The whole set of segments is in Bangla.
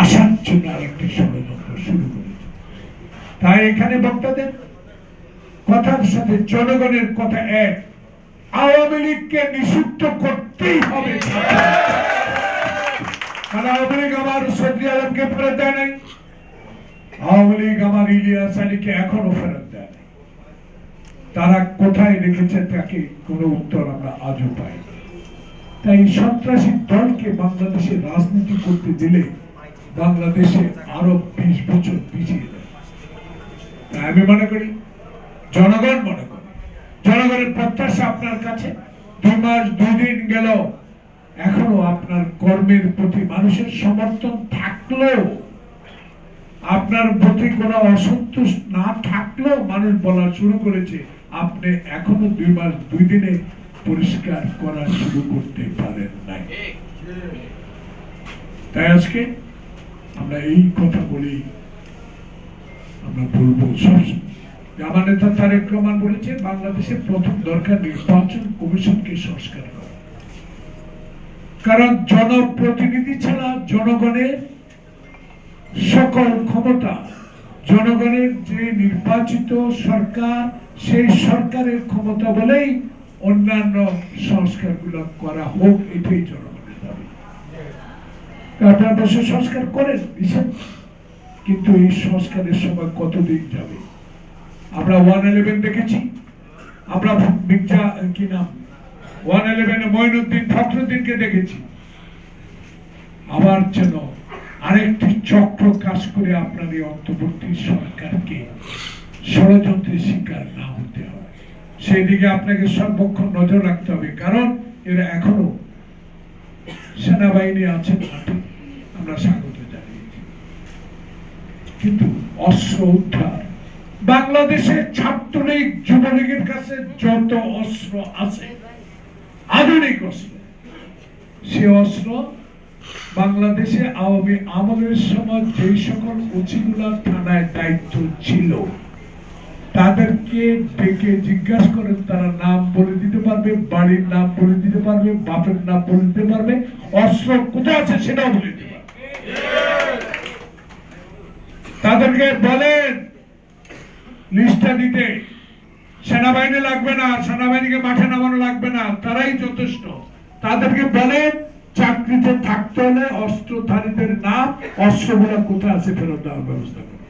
আসার জন্য আরেকটি ষড়যন্ত্র শুরু করেছে। তাই এখানে বক্তাদের কথার সাথে জনগণের কথা এক। আওয়ামী লীগকে নিষিদ্ধ করতেই হবে। আওয়ামী লীগ আমার সৌদি আলমকে ফেরত দেয় নাই। আওয়ামী লীগ আমার ইলিয়াস আলীকে এখনও ফেরত দেয় নাই। তারা কোথায় রেখেছে তাকে কোনো উত্তর আমরা আজও পাই তাই সন্ত্রাসী দলকে বাংলাদেশে রাজনীতি করতে দিলে বাংলাদেশে আরও বিশ বছর পিছিয়ে তাই আমি মনে করি, জনগণ মনে করে। জনগণের প্রত্যাশা আপনার কাছে? দুই মাস দুই দিন গেল এখনও আপনার কর্মের প্রতি মানুষের সমর্থন থাকলেও, আপনার প্রতি কোনো অসন্তোষ না থাকলেও মানুষ বলা শুরু করেছে, আপনি এখনও দুই মাস দুই দিনে পরিষ্কার করা শুরু করতে পারেন নাই। তাই আজকে আমরা এই কথা বলি, আমরা বলব আমার নেতা তারেক রহমান বলেছে বাংলাদেশের প্রথম দরকার নির্বাচন কমিশনকে সংস্কার করা। কারণ জনপ্রতিনিধি ছাড়া জনগণের সকল ক্ষমতা, জনগণের যে নির্বাচিত সরকার, সেই সরকারের ক্ষমতা বলেই অন্যান্য সংস্কারগুলো করা হোক, এটাই জনগণের দাবি আপনারা বসে সংস্কার করেন কিন্তু এই সংস্কারের সময় কতদিন যাবে? আমরা ওয়ান ইলেভেন দেখেছি। আমরা মির্জা কি নাম? ওয়ান ইলেভেনে মঈনুদ্দিন ফখরুদ্দিনকে দেখেছি। আবার যেন আরেকটি চক্র কাজ করে আপনার এই অন্তর্বর্তী সরকারকে ষড়যন্ত্রের শিকার না হতে হয়। সেই দিকে আপনাকে সর্বক্ষণ নজর রাখতে হবে। কারণ এরা এখনও সেনাবাহিনী আছে মাঠে আমরা স্বাগত জানিয়েছি কিন্তু অস্ত্র উদ্ধার, বাংলাদেশের ছাত্রলীগ যুবলীগের কাছে যত অস্ত্র আছে, আধুনিক অস্ত্র, সে অস্ত্র বাংলাদেশে আওয়ামী আমলের সময় যেই সকল উচিগুলা থানায় দায়িত্ব ছিল, তাদেরকে ডেকে জিজ্ঞাসা করেন, তারা নাম বলে দিতে পারবে, বাড়ির নাম বলে দিতে পারবে, বাপের নাম বলে দিতে পারবে, অস্ত্র কোথায় আছে সেটাও বলে দিতে তাদেরকে বলেন, লিস্টটা দিতে। সেনাবাহিনী লাগবে না, সেনাবাহিনীকে মাঠে নামানো লাগবে না, তারাই যথেষ্ট। তাদেরকে বলেন, চাকরিতে থাকতে হলে অস্ত্রধারীদের নাম, অস্ত্রগুলো কোথায় আছে ফেরত দেওয়ার ব্যবস্থা করুন।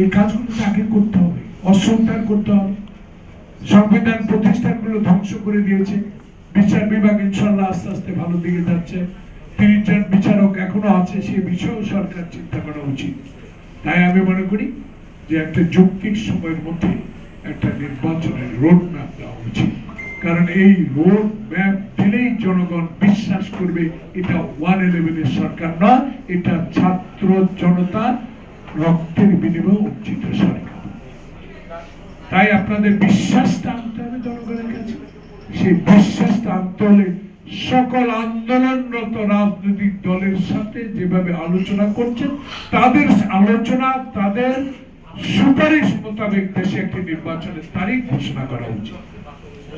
এই কাজগুলো তাকে করতে হবে অস্ত্র করতে হবে। সংবিধান প্রতিষ্ঠানগুলো ধ্বংস করে দিয়েছে। বিচার বিভাগ ইনশাল্লাহ আস্তে আস্তে ভালো দিকে যাচ্ছে। তিরিশ এখনও আছে, সে বিষয়েও সরকার চিন্তা করা উচিত। তাই আমি মনে করি যে একটা যৌক্তিক সময়ের মধ্যে একটা নির্বাচনের রোড ম্যাপ দেওয়া উচিত। কারণ এই রোড ম্যাপ দিলেই জনগণ বিশ্বাস করবে, এটা ওয়ান ইলেভেনের সরকার নয়, এটা ছাত্র জনতার রক্তের বিনিময়ে অর্জিত সরকার। তাই আপনাদের বিশ্বাসটা আনতে হবে জনগণের কাছে। সেই বিশ্বাসটা আনতে হলে সকল আন্দোলনরত রাজনৈতিক দলের সাথে যেভাবে আলোচনা করছেন, তাদের আলোচনা, তাদের সুপারিশ মোতাবেক দেশে একটি নির্বাচনের তারিখ ঘোষণা করা উচিত।